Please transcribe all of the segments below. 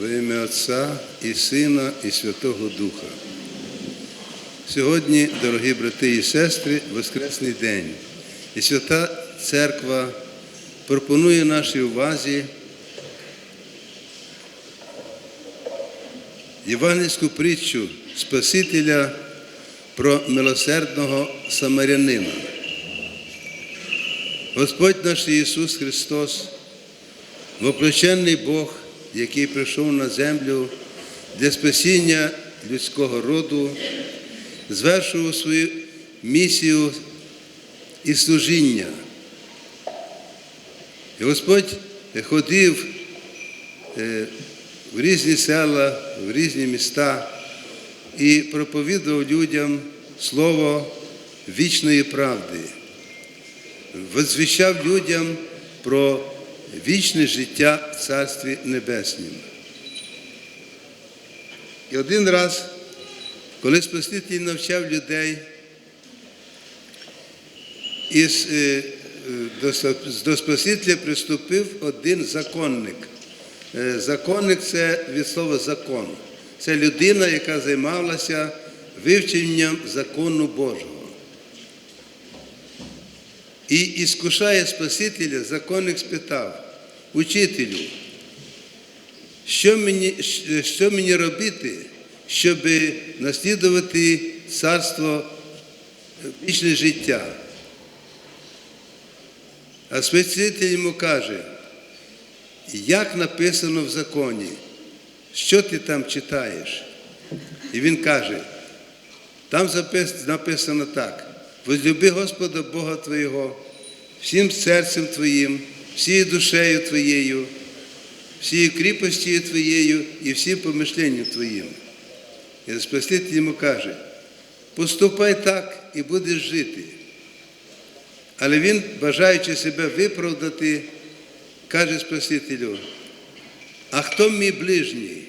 Во ім'я Отця і Сина, і Святого Духа. Сьогодні, дорогі брати і сестри, Воскресний день. І Свята Церква пропонує нашій увазі євангельську притчу Спасителя про милосердного самарянина. Господь наш Ісус Христос, воплощений Бог, який прийшов на землю для спасіння людського роду, звершував свою місію і служіння. І Господь ходив е, в різні села, в різні міста і проповідував людям слово вічної правди, возвіщав людям про вічне життя в Царстві Небеснім. І один раз, коли Спаситель навчав людей, із, е, до, Спасителя приступив один законник. Е, Законник це від слова закон. Це людина, яка займалася вивченням закону Божого. І іскушає Спасителя, законник спитав, учителю, що мені, що мені робити, щоб наслідувати царство вічне життя? А Спаситель йому каже, як написано в законі, що ти там читаєш? І він каже, там написано так, возлюби Господа Бога Твого, всім серцем Твоїм, всією душею Твоєю, всією кріпостю Твоєю і всім помишленням Твоїм. І Спаситель йому каже, поступай так і будеш жити. Але він, бажаючи себе виправдати, каже Спасителю, а хто мій ближній?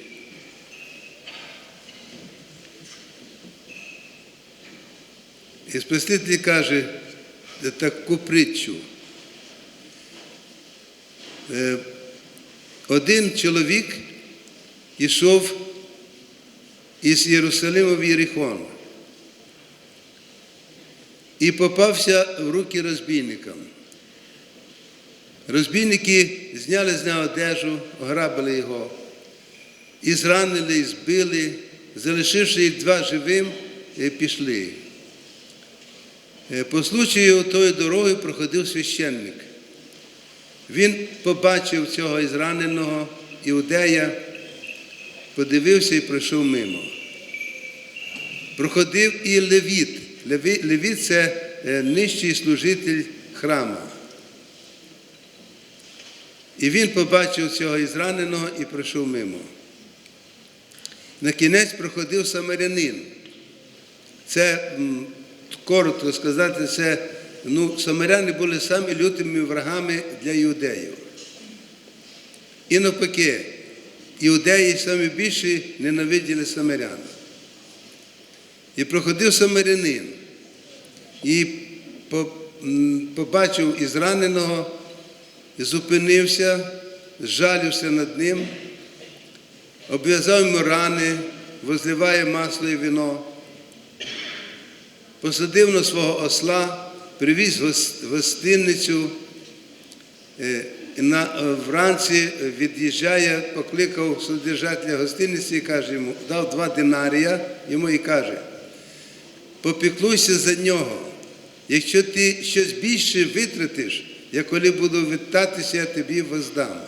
І Спаситель каже таку притчу. Е, Один чоловік йшов із Єрусалима в Єрихон і попався в руки розбійникам. Розбійники зняли з нього одежу, ограбили його, і зранили, і збили, залишивши їх два живим, пішли. По случаю тої дороги проходив священник. Він побачив цього ізраненого іудея, подивився і пройшов мимо. Проходив і левіт. Левіт це нижчий служитель храму. І він побачив цього ізраненого і пройшов мимо. На кінець проходив самарянин. Це, коротко сказати, це, ну, самаряни були самі лютими врагами для іудеїв. І навпаки, іудеї самі більше ненавиділи самарян. І проходив самарянин і побачив ізраненого, і зупинився, зжалився над ним, обв'язав йому рани, возливає масло і вино, посадив на свого осла, привіз гостинницю, вранці від'їжджає, покликав содержателя гостиниці і каже йому, дав два динарія йому і каже, попіклуйся за нього. Якщо ти щось більше витратиш, я коли буду вітатися, я тобі воздам.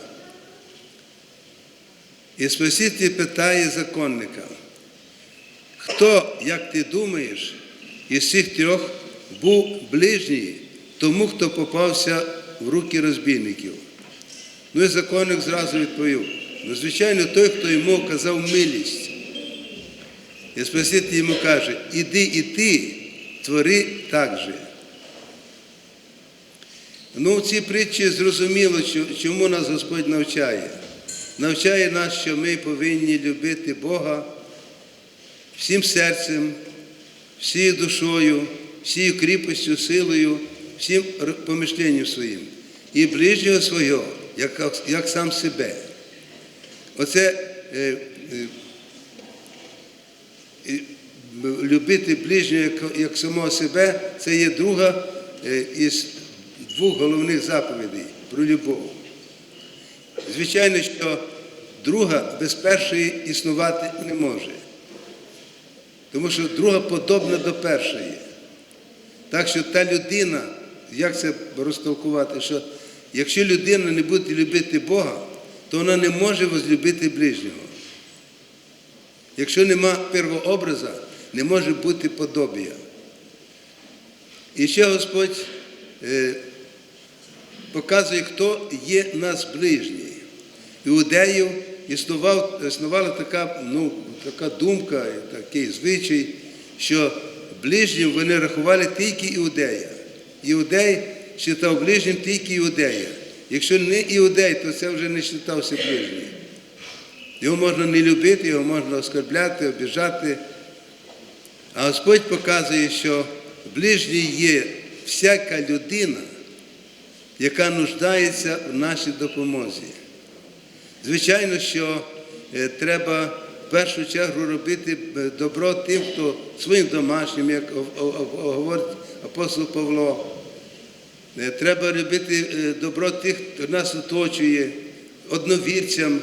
І Спаситель питає законника, хто, як ти думаєш, із цих трьох був ближній тому, хто попався в руки розбійників? Ну і законник зразу відповів, ну, звичайно, той, хто йому оказав милість. І Спаситель йому каже, іди і ти, твори так же. Ну, в цій притчі зрозуміло, чому нас Господь навчає. Навчає нас, що ми повинні любити Бога всім серцем, всією душою, всією кріпостю, силою, всім помишленням своїм. І ближнього свого, як, як сам себе. Оце е, е, любити ближнього як, як самого себе, це є друга е, із двох головних заповідей про любов. Звичайно, що друга без першої існувати не може. Тому що друга подобна до першої. Так що та людина, як це розтолкувати, що якщо людина не буде любити Бога, то вона не може возлюбити ближнього. Якщо нема первообраза, не може бути подобія. І ще Господь е, показує, хто є нас ближній. Іудеїв існував, існувала така, ну, така думка, такий звичай, що ближнім вони рахували тільки іудея. Іудей вважав ближнім тільки іудея. Якщо не іудей, то це вже не вважався ближнім. Його можна не любити, його можна оскорбляти, обіжати. А Господь показує, що ближній є всяка людина, яка нуждається в нашій допомозі. Звичайно, що е, треба в першу чергу робити е, добро тим, хто своїм домашнім, як говорить апостол Павло. Е, Треба робити добро тих, хто нас оточує, одновірцям.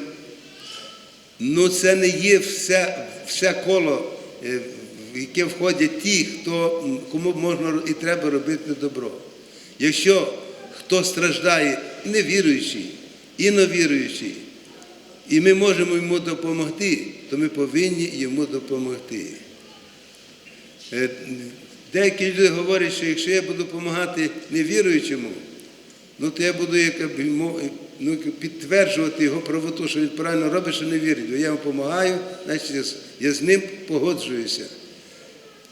Ну, це не є все, все коло, в яке входять ті, хто, кому можна і треба робити добро. Якщо хто страждає, невіруючий, і новіруючий, і ми можемо йому допомогти, то ми повинні йому допомогти. Е, Деякі люди говорять, що якщо я буду допомагати невіруючому, ну то я буду ну, підтверджувати його правоту, що він правильно робить, що не вірить. Я йому допомагаю, значить я з- ним погоджуюся.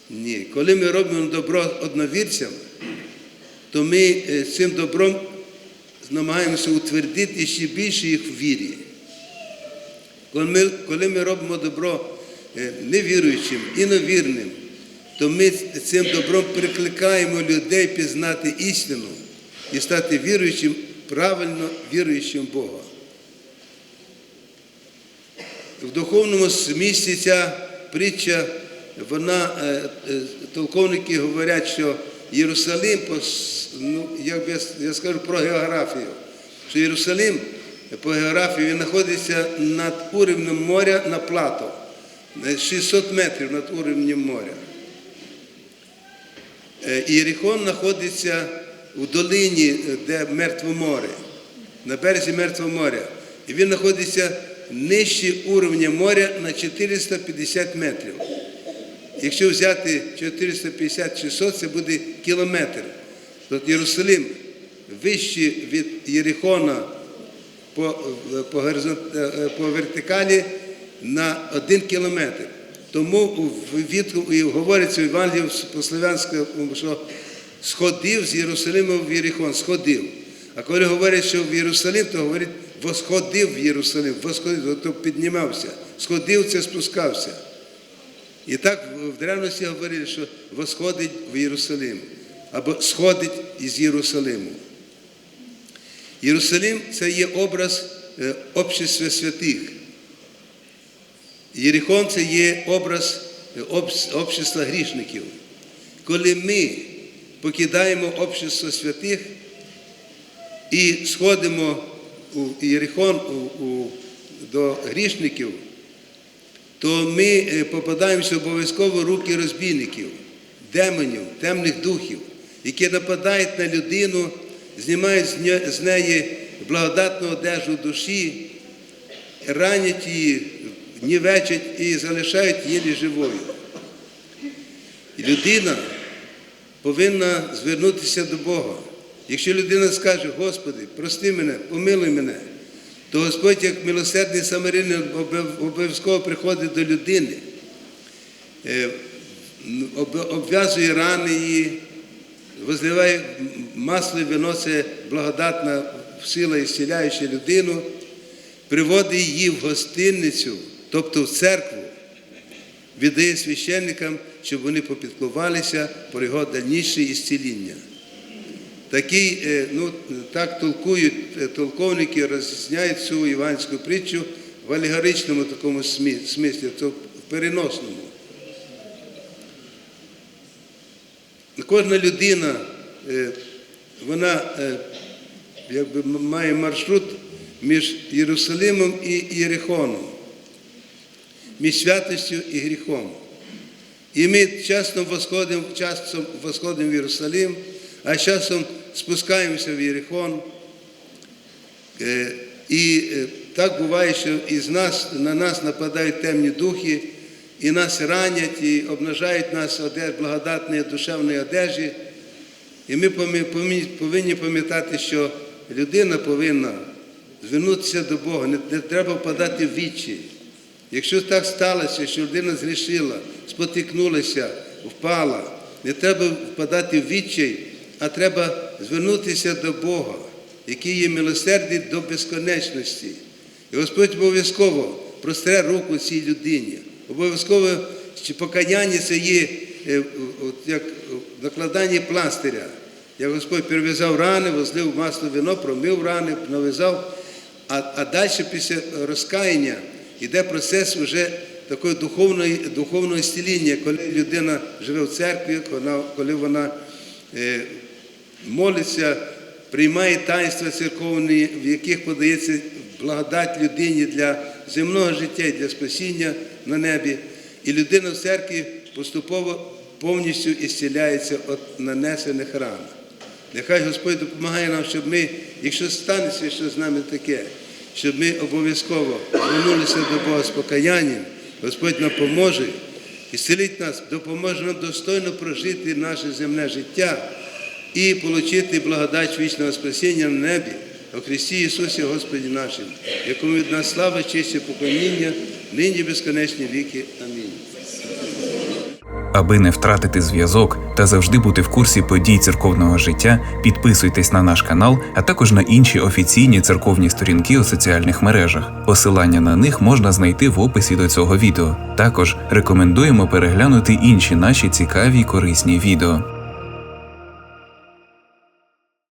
Ні, коли ми робимо добро одновірцям, то ми е, цим добром намагаємося утвердити ще більше їх в вірі. Коли ми, коли ми робимо добро е, невіруючим, іновірним, то ми цим добром прикликаємо людей пізнати істину і стати віруючим, правильно віруючим Бога. В духовному змісті ця притча, вона, е, е, толковники говорять, що Єрусалим, ну, як я скажу про географію, що Єрусалим по географії він знаходиться над уровнем моря на плато, 600 метрів над уровнем моря. Е, Єрихон знаходиться у долині, е, де мертве море, на березі Мертвого моря. І він знаходиться нижче уровня моря на 450 метрів. Якщо взяти 450-600, це буде кілометр. Тобто Єрусалим вище від Єрихона по, по, е, по вертикалі на один кілометр. Тому у відгу- і говориться в Євангелії по-слов'янському, що сходив з Єрусалима в Єрихон, сходив. А коли говорять, що в Єрусалим, то говорять, восходив в Єрусалим, восходив, тобто піднімався. Сходив це спускався. І так в древності говорили, що восходить в Єрусалим або сходить із Єрусалиму. Єрусалим це є образ е, общества святих. Єрихон це є образ е, общества грішників. Коли ми покидаємо общество святих і сходимо у Єрихон у, у, до грішників, то ми е, попадаємося обов'язково в руки розбійників, демонів, темних духів, які нападають на людину, знімають з неї благодатну одежу душі, ранять її, нівечать і залишають її живою. Людина повинна звернутися до Бога. Якщо людина скаже, Господи, прости мене, помилуй мене, то Господь, як милосердний самарянин, обов'язково приходить до людини, е, обв'язує рани її, возливає масло і виносить благодатна сила і людину, приводить її в гостинницю, тобто в церкву, віддає священникам, щоб вони попіклувалися про його дальніше ісціління. Такий, е, ну, так толкують е, толковники, роз'ясняють цю іванську притчу в алегоричному такому смислі, в переносному. Кожна людина, е, вона е, якби має маршрут між Єрусалимом і Єрихоном, між святістю і гріхом. І ми часом восходимо, часом восходимо в Єрусалим, а часом спускаємося в Єрихон. Е, І так буває, що із нас, на нас нападають темні духи, і нас ранять, і обнажають нас одеж, благодатної душевної одежі. І ми повинні пам'ятати, що людина повинна звернутися до Бога, не, треба впадати в вічі. Якщо так сталося, що людина згрішила, спотикнулася, впала, не треба впадати в відчай, а треба звернутися до Бога, який є милосердний до безконечності. І Господь обов'язково простре руку цій людині. Обов'язково покаяння це є е, от як накладання пластиря. Як Господь перев'язав рани, возлив масло вино, промив рани, нав'язав. А, а далі після розкаяння йде процес вже такої духовної, духовного зціління, коли людина живе в церкві, коли вона е, молиться, приймає таїнства церковні, в яких подається благодать людині для земного життя і для спасіння на небі. І людина в церкві поступово повністю ісціляється від нанесених ран. Нехай Господь допомагає нам, щоб ми, якщо станеться що з нами таке, щоб ми обов'язково звернулися до Бога з покаянням, Господь нам поможе і зцілить нас, допоможе нам достойно прожити наше земне життя і отримати благодать вічного спасіння на небі, у Христі Ісусі Господі нашим, якому від нас слава, честь і поклоніння, нині безконечні віки. Амінь. Аби не втратити зв'язок та завжди бути в курсі подій церковного життя, підписуйтесь на наш канал, а також на інші офіційні церковні сторінки у соціальних мережах. Посилання на них можна знайти в описі до цього відео. Також рекомендуємо переглянути інші наші цікаві й корисні відео.